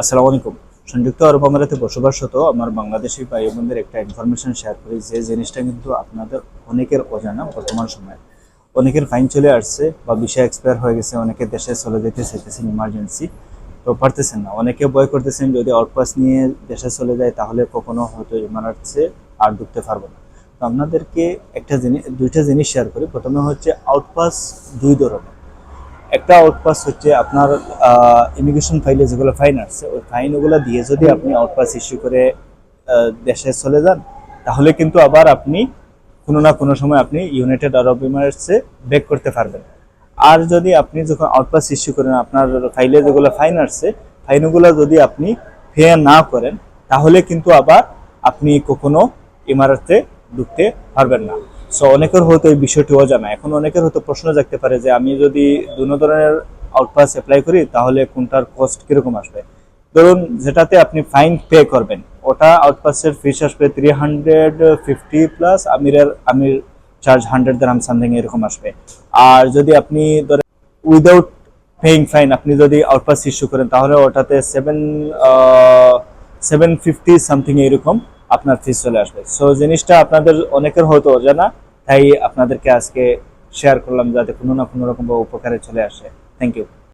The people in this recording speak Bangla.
আসসালামু আলাইকুম। সংযুক্ত আরব আমিরাতে বসবাসরত আমার বাংলাদেশি ভাই বোনদের একটা ইনফরমেশন শেয়ার করি। যে জিনিসটা কিন্তু আপনাদের অনেকের অজানা বর্তমান সময়ে। অনেকের ফাইন চলে আসছে বা বিষয় এক্সপায়ার হয়ে গেছে, অনেকে দেশে চলে যেতে চাইতেছেন ইমার্জেন্সি তো পারতেছেন না। অনেকে ভয় করতেছেন, যদি আউটপাস নিয়ে দেশে চলে যায়, তাহলে কখনো হয়তো ইমারাটসে আর ঢুকতে পারব না। তো আপনাদেরকে একটা জিনিস, দুইটা জিনিস শেয়ার করি। প্রথমে হচ্ছে আউটপাস দুই ধরনের। একটা আউটপাস হচ্ছে আপনার ইমিগ্রেশন ফাইলে যেগুলো ফাইন আসছে, ওই ফাইন ফাইনগুলো দিয়ে যদি আপনি আউটপাস ইস্যু করে দেশে চলে যান, তাহলে কিন্তু আবার আপনি কোনো না কোনো সময় আপনি ইউনাইটেড আরব এমিরেটসে ব্যাক করতে পারবেন। আর যদি আপনি যখন আউটপাস ইস্যু করেন, আপনার ফাইলে যেগুলো ফাইন আসছে ফাইনগুলো যদি আপনি পে না করেন, তাহলে কিন্তু আবার আপনি কখনো ইমারতে ঢুকতে পারবেন না। সো অনেকের হয়তো এই বিষয়টি অজানা। এখন অনেকের হয়তো প্রশ্ন জাগতে পারে যে, আমি যদি দুনো ধরনের আউটপাস অ্যাপ্লাই করি, তাহলে কোনটার কস্ট কীরকম আসবে? ধরুন, যেটাতে আপনি ফাইন পে করবেন, ওটা আউটপাসের ফিস আসবে থ্রি হান্ড্রেড ফিফটি প্লাস আমিরের, Amir charge hundred gram something এরকম আসবে। আর যদি আপনি ধরেন উইদাউট পেইং ফাইন আপনি যদি আউটপাস ইস্যু করেন, তাহলে ওটাতে সেভেন সেভেন ফিফটি সামথিং এরকম আপনার ফিস চলে আসবে। সো জিনিসটা আপনাদের অনেকের হয়তো অজানা। তাই আপনাদেরকে আজকে শেয়ার করলাম যাতে কোনো না কোনো রকম উপকারে চলে আসে। Thank you